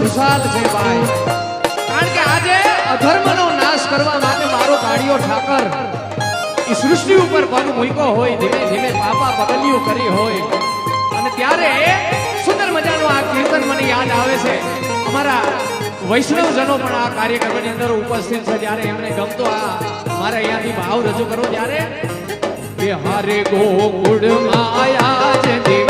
ખુશાલ છે ભાઈ. કારણ કે આજે અધર્મનો નાશ કરવા માટે મારો કાળિયો ઠાકર. એ સૃષ્ટિ ઉપર પગ મૂક્યો હોય, ધીમે ધીમે પાપા પગલિયું કરી હોય. અને ત્યારે સુંદર મજાનું આ કીર્તન મને યાદ આવે છે. અમારા વૈષ્ણવજનો પણ આ કાર્યક્રમની અંદર ઉપસ્થિત છે. જ્યારે એમને ગમતો આ મારે અહીંયાથી ભાવ રજૂ કરો ત્યારે કે હારે ગોકુળ માયા જ દિવાળી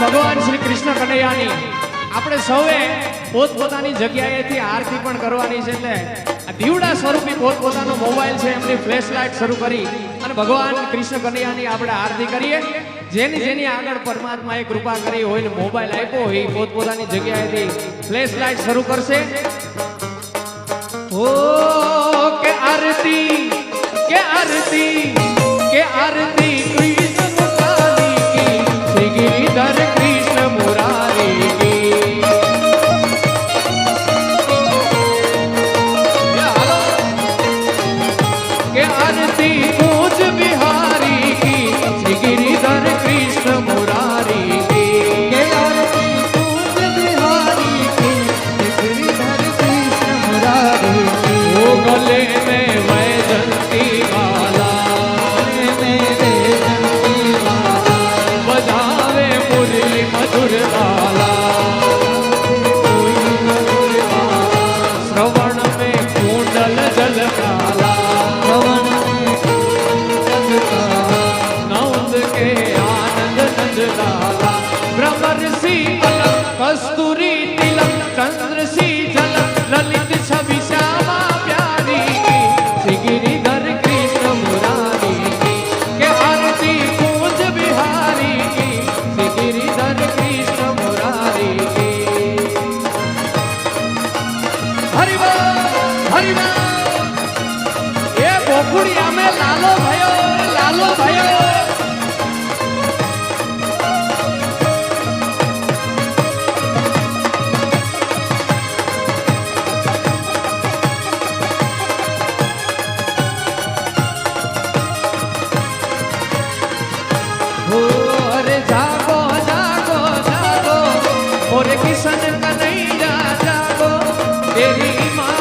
ભગવાન શ્રી કૃષ્ણ કનૈયાની. આપણે સૌએ પોતપોતાની જગ્યાએથી આરતી પણ કરવાની છે એટલે દીવડા સ્વરૂપી પોતપોતાનો મોબાઈલ છે, એમની ફ્લેશ લાઇટ શરૂ કરી અને ભગવાન કૃષ્ણ કનૈયાની આપણે આરતી કરીએ. જેની જેની આગળ પરમાત્માએ કૃપા કરી હોય ને મોબાઈલ આપ્યો હોય, એ પોતપોતાની જગ્યાએથી ફ્લેશ લાઇટ શરૂ કરશે. ઓ, કે આરતી કે આરતી કે આરતી Посту. தெளிமா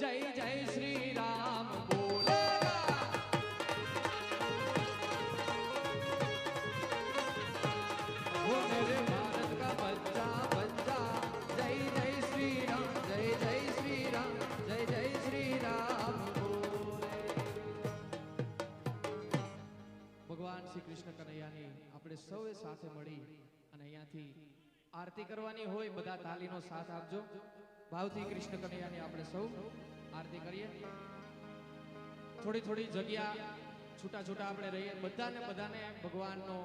જય જય શ્રી રામ બોલ જય જય શ્રી રામ જય જય શ્રી રામ જય જય શ્રી રામ ભગવાન શ્રી કૃષ્ણ આપણે સૌએ સાથે મળી અને અહીંયાથી આરતી કરવાની હોય, બધા તાલીનો સાથ આપજો. ભાવથી કૃષ્ણ કનૈયાની આપણે સૌ આરતી કરીએ. થોડી થોડી જગ્યા છૂટા છૂટા આપણે રહીએ. બધાને બધાને ભગવાનનો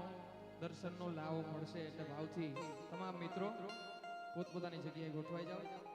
દર્શનનો લાવો મળશે એટલે ભાવથી તમામ મિત્રો પોતપોતાની જગ્યાએ ગોઠવાઈ જાઓ.